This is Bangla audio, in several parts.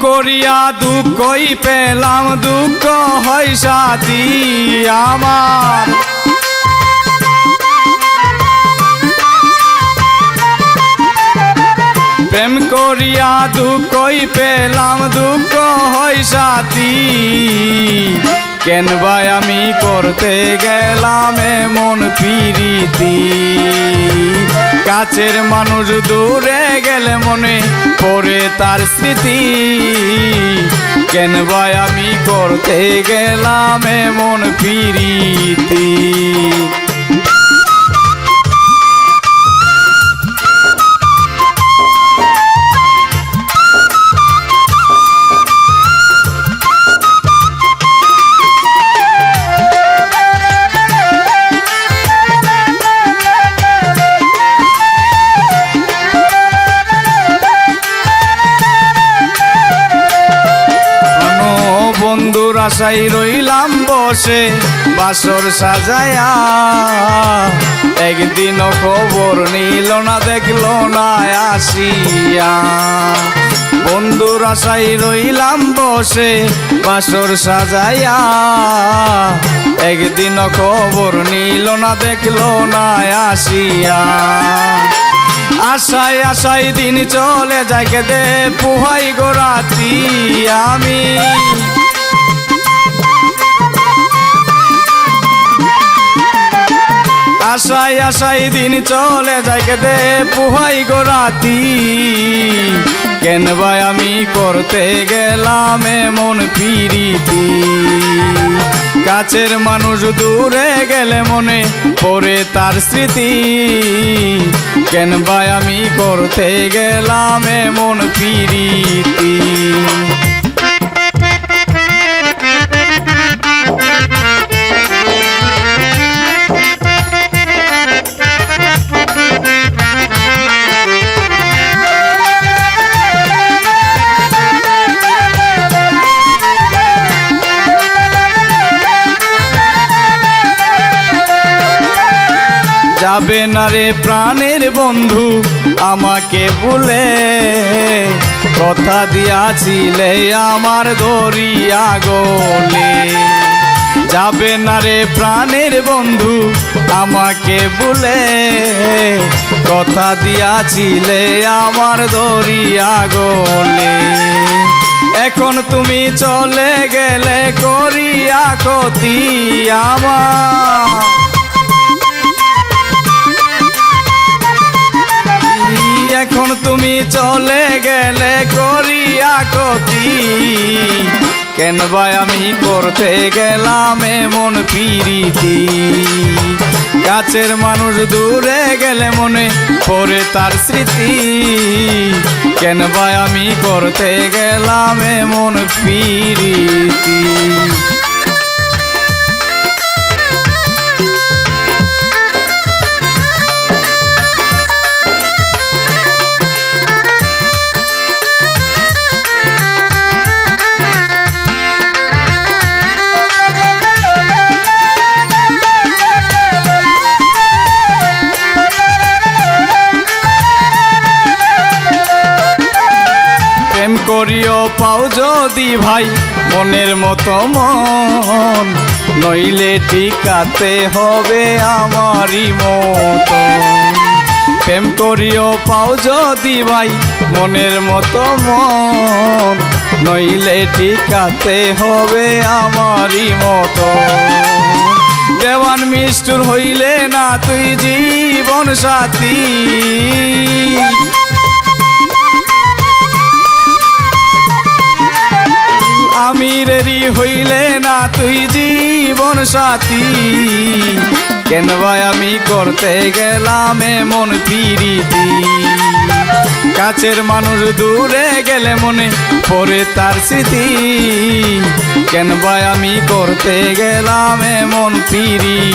করিয়া দুঃখই পেলাম দুঃখ হয় সাথী আমার। প্রেম করিয়া দুঃখই পেলাম দুঃখ হয় সাথী। কেন ভাই আমি করতে গেলাম এমন পিরিতি? কাছের মানুষ দূরে গেলে মনে পড়ে তার স্মৃতি। কেন ভাই আমি করতে গেলাম এমন পিরিতি? আশাই রইলাম বসে, বাসর সাজায়া। একদিনও খবর নিল না, দেখল না, আসিয়া। বন্ধুর আশাই রইলাম বসে, বাসর সাজায়া। একদিনও খবর নিল না, দেখল না, আসিয়া। আশায় আশায় দিন চলে যায় দে পুহাই গোরাতি আমি। আশায় আশায় দিন চলে যায় দে পুহাই গোরাতি কেন ভাই আমি করতে গেলাম এমন পিরিতি? কাছের মানুষ দূরে গেলে মনে পড়ে তার স্মৃতি। কেন ভাই আমি করতে গেলাম এমন পিরিতি? যাবে না রে প্রাণের বন্ধু, আমাকে বলে। কথা দিয়াছিলে আমার দরিয়া গলে যাবে না রে প্রাণের বন্ধু, আমাকে বলে। কথা দিয়াছিলে আমার দরিয়া গলে এখন তুমি চলে গেলে করিয়া ক্ষতি আমার। চলে গেলে করিয়া কতি কেন ভাই আমি করতে গেলাম এমন পিরিতি? গাছের মানুষ দূরে গেলে মনে পড়ে তার স্মৃতি। কেন ভাই আমি করতে গেলাম এমন পিরিতি? করিও পাও যদি ভাই, মনের মতো মন। নইলে টিকাতে হবে আমারই মতো। প্রেম করিও পাও যদি ভাই, মনের মতো মন। নইলে টিকাতে হবে আমারই মতো। দেওয়ান মিষ্টুর হইলে না তুই জীবন সাথী। তুই জীবন সাথী। কেন ভাই আমি করতে গেলাম এমন পিরিতি? কাছের মানুষ দূরে গেলে মনে পরে তার স্মৃতি। কেন ভাই আমি করতে গেলাম এমন পিরিতি?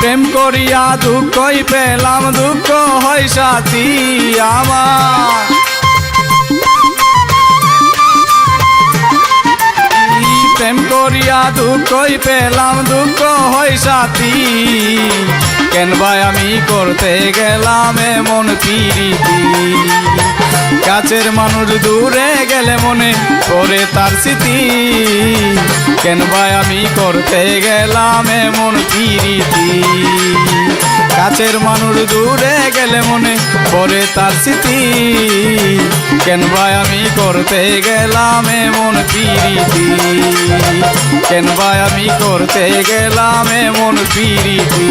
প্রেম করিয়া দুঃখই পেলাম, দুঃখ হয় সাথী আমার। দুঃখই পেলাম দুঃখ হয় সাথী। কেন ভাই আমি করতে গেলাম এমন পিরিতি কাছের মানুষ দূরে গেলে মনে পড়ে তার স্মৃতি। কেন ভাই আমি করতে গেলাম এমন পিরিতি কাছের মানুষ দূরে গেলে মনে পড়ে তার স্মৃতি। কেন ভাই আমি করতে গেলাম এমন পিরিতি কেন ভাই আমি করতে গেলাম এমন পিরিতি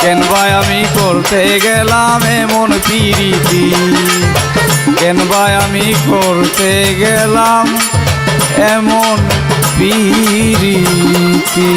কেন ভাই আমি করতে গেলাম এমন পিরিতি? কেন ভাই আমি করতে গেলাম এমন পিরিতি?